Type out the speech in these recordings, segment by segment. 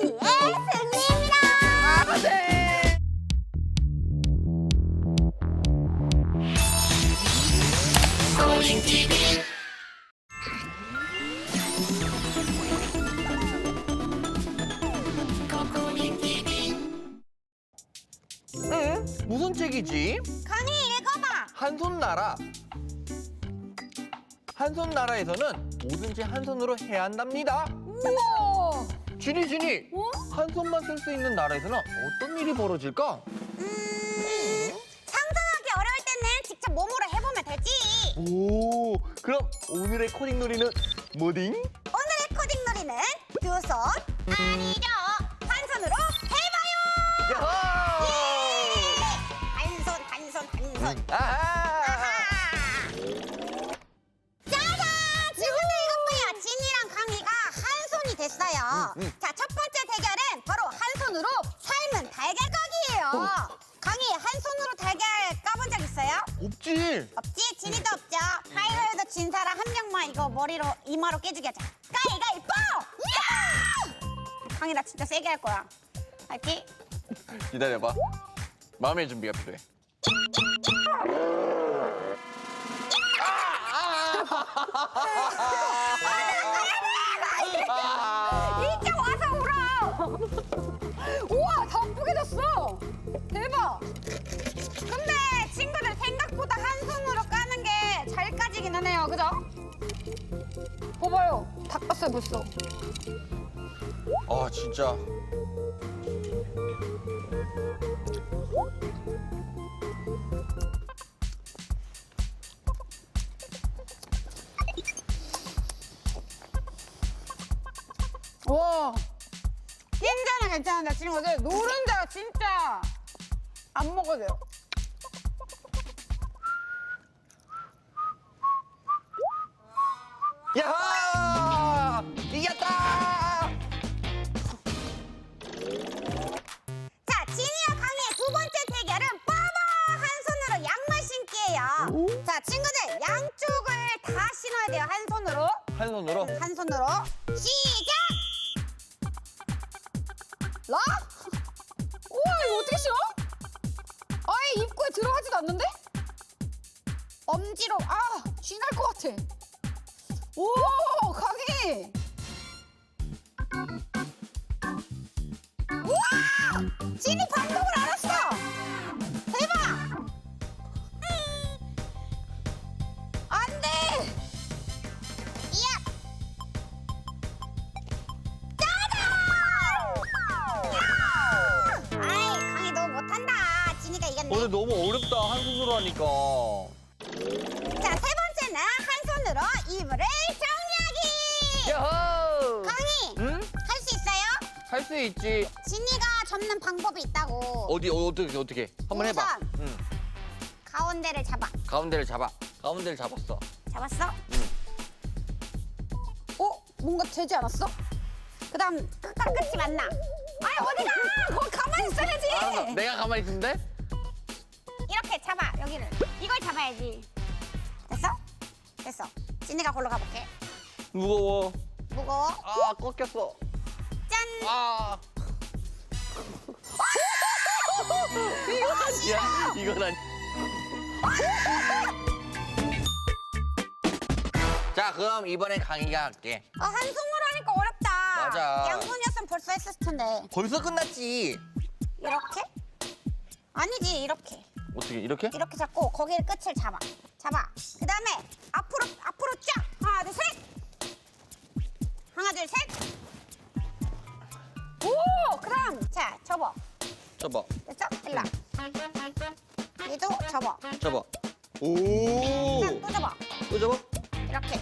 지니의 승리입니다. 네. 응? 무슨 책이지? 강희 읽어봐. 한 손 나라. 한 손 나라에서는 뭐든지 한 손으로 해야 한답니다. 우와. 지니 지니. 어? 한 손만 쓸 수 있는 나라에서는 어떤 일이 벌어질까? 음, 상상하기 어려울 때는 직접 몸으로 해보면 되지. 오, 그럼 오늘의 코딩 놀이는 뭐딩? 오늘의 코딩 놀이는 두 손, 아니죠. 한 손으로 해봐요. 야호! 예! 한 손, 한 손, 한 손. 아하! 아하! 머리로 이마로 깨주게 하자. 가위가위뽀! 야! 강희 나 진짜 세게 할 거야. 알지? 기다려봐. 마음의 준비가 필요해. 이제 깠어요 벌써. 아 진짜. 와, 낀자는 괜찮은데 친구들 노른자 진짜 안 먹어도 돼요. 야하! 친구들 양쪽을 다 신어야 돼요 한 손으로. 한 손으로. 한 손으로 시작! 라? 우와 이거 어떻게 신어? 아예 입구에 들어가지도 않는데? 엄지로 아 쥐날 것 같아 오 강희 오늘 너무 어렵다. 한 손으로 하니까. 자 세 번째는 한 손으로 이불을 정리하기. 야호! 강희 응? 할 수 있어요? 할 수 있지. 진이가 접는 방법이 있다고. 어디 어, 어떻게 어떻게? 한번 해봐. 우선. 응. 가운데를 잡아. 가운데를 잡아. 가운데를 잡았어. 잡았어? 응. 어? 뭔가 되지 않았어? 그다음 끝과 끝이 맞나? 아 어디가? 거기 가만히 있어야지. 알았어. 내가 가만히 있는데? 여기를 이걸 잡아야지 됐어? 됐어 진이가 걸로 가볼게 무거워. 무거워 아 꺾였어. 짠 아. 이건 아니야. 이건 아니. 자, 그럼 이번엔 강희가 할게. 어, 한 손으로 하니까 어렵다 맞아. 양손이었으면 벌써 했을 텐데 벌써 끝났지. 이렇게? 아니지 이렇게 어떻게 이렇게? 이렇게 잡고 거기를 끝을 잡아 잡아 그 다음에 앞으로 앞으로 쫙 하나 둘 셋 하나 둘 셋 오 그다음 자 접어 접어. 됐어? 와 얘도 접어 접어. 오. 또 접어 또 접어. 이렇게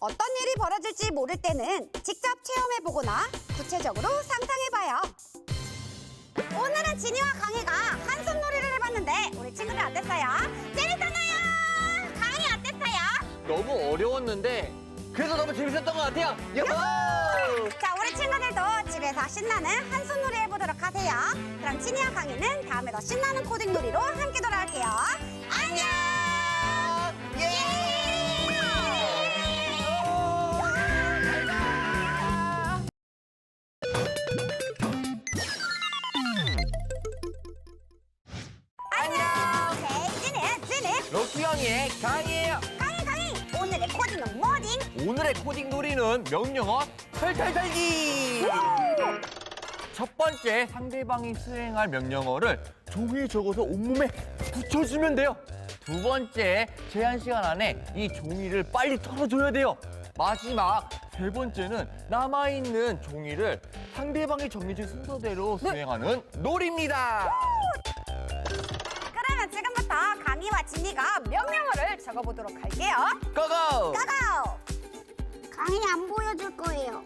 어떤 일이 벌어질지 모를 때는 직접 체험해보거나 구체적으로 상상해봐요 오늘은 진이와 강희가 한손 놀이를 해봤는데 우리 친구들 어땠어요? 재밌었나요? 강희 어땠어요? 너무 어려웠는데 그래도 너무 재밌었던 것 같아요. 야호! 자, 우리 친구들도 집에서 신나는 한손놀이 해보도록 하세요. 그럼 진이와 강희는 다음에 더 신나는 코딩 놀이로 함께 돌아올게요. 안녕! 럭키 형의 강이에요. 강희, 강희! 오늘의 코딩은 뭐딩? 오늘의 코딩 놀이는 명령어 털털털기. 첫 번째 상대방이 수행할 명령어를 종이에 적어서 온몸에 붙여주면 돼요. 두 번째 제한 시간 안에 이 종이를 빨리 털어줘야 돼요. 마지막 세 번째는 남아있는 종이를 상대방이 정해진 순서대로 수행하는 놀이입니다. 지금부터 강희와 진이가 명령어를 적어보도록 할게요. 고고! 고고! 강희 안 보여줄 거예요.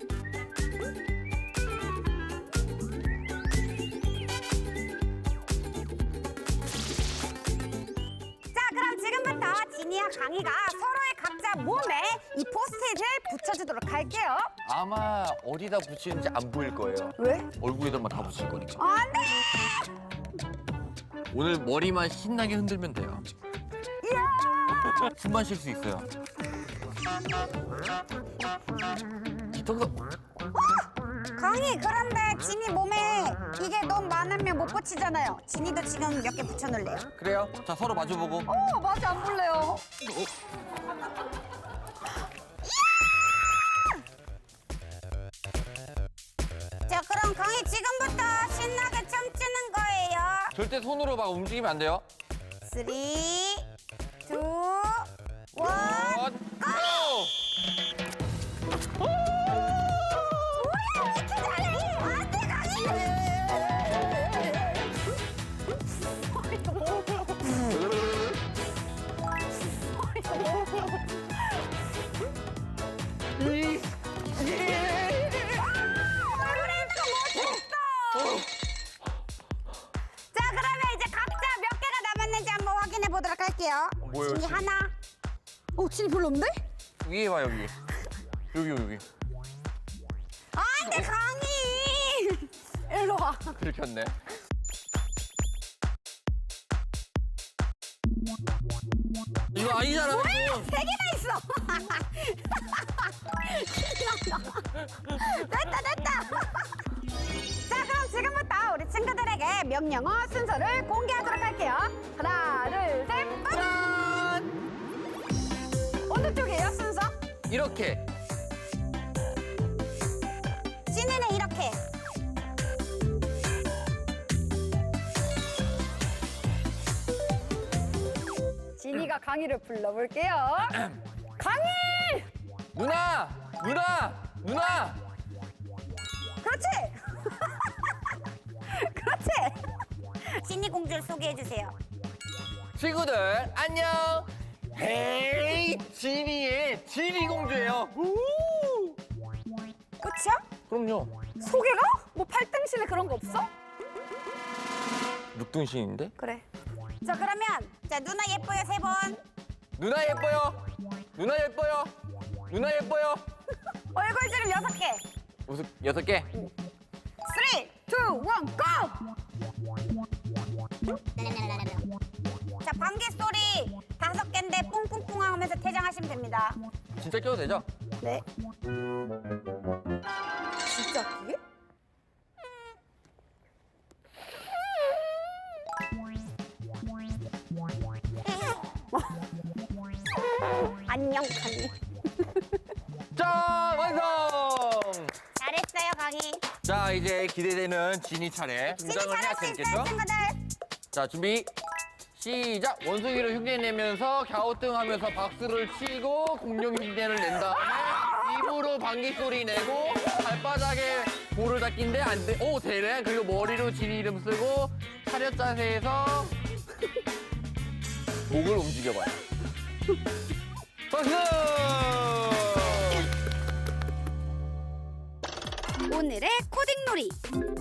자, 그럼 지금부터 진이와 강희가 서로의 각자 몸에 이 포스트잇을 붙여주도록 할게요. 아마 어디다 붙이는지 안 보일 거예요. 왜? 얼굴에다만 다 붙일 거니까. 안 돼! 오늘 머리만 신나게 흔들면 돼요. 숨만 쉴 수 있어요. 뒤통수. 강희, 그런데 진이 몸에 이게 너무 많으면 못 붙이잖아요. 진이도 지금 몇 개 붙여놓을래요? 그래요? 자 서로 마주보고. 어, 맞아, 안 볼래요. 자, 절대 손으로 막 움직이면 안 돼요. 쓰리, 할게요. 뭐예요, 진이? 하나. 오, 진이 별로 없는데? 위에 봐 여기. 여기 여기. 안 돼, 강희! 일로 와. 들켰네. 이거 아니잖아. 이거. 세 개나 있어. 됐다, 됐다. 자, 그럼 지금부터 우리 친구들에게 명령어 순서를 공개하도록 할게요. 하나, 둘, 이렇게. 진이는 이렇게. 진이가 강희를 불러볼게요. 강희! 누나, 누나, 누나. 그렇지! 그렇지! 진이 공주를 소개해주세요. 친구들 안녕. 헤이 지니 공주예요. 우! 끝이야? 그럼요. 소개가? 뭐 팔등신에 그런 거 없어? 늑둥신인데? 그래. 자 그러면 자 누나 예뻐요 세 번. 누나 예뻐요. 누나 예뻐요. 누나 예뻐요. 얼굴 주름 여섯 개. 무슨 여섯 개? 3, 2, 1, 고! 자 방귀 소리 다섯 개인데 뿡뿡뿡 하면서 퇴장하시면 됩니다. 진짜 껴도 되죠? 네. 진짜 그게? 안녕 강희. 자 완성. 잘했어요 강희. 자 이제 기대되는 지니 차례 진이 등장을 해야 수 있어요 재밌겠죠? 친구들. 자 준비 시작! 원숭이를 흉내 내면서 갸우뚱 하면서 박수를 치고 공룡 흉내를 낸 다음에 입으로 방귀 소리 내고 발바닥에 볼을 닦긴데 안 돼. 오 되네. 그리고 머리로 지니 이름 쓰고 차렷 자세에서 목을 움직여봐요. 박수! 오늘의 코딩 놀이.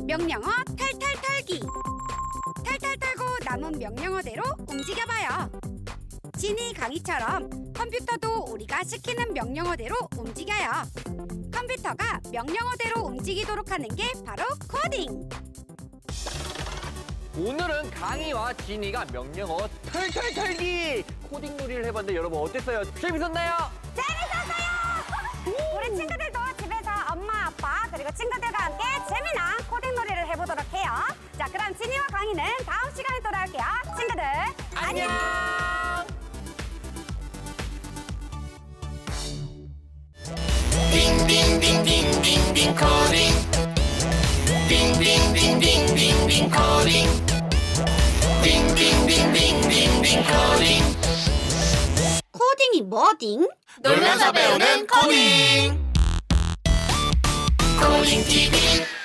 명령어 탈탈 털기 남은 명령어대로 움직여봐요 진이 강의처럼 컴퓨터도 우리가 시키는 명령어대로 움직여요. 컴퓨터가 명령어대로 움직이도록 하는 게 바로 코딩. 오늘은 강희와 진이가 명령어 털털 털기 코딩 놀이를 해봤는데 여러분 어땠어요? 재밌었나요? 재밌었어요! 우리 친구들도 집에서 엄마, 아빠, 그리고 친구들과 함께 재미난 그럼 진이와 강희는 다음 시간에 돌아올게요. 친구들, 안녕! Ding ding ding ding ding coding. 코딩이 뭐딩? 놀면서 배우는 코딩. 코딩 TV.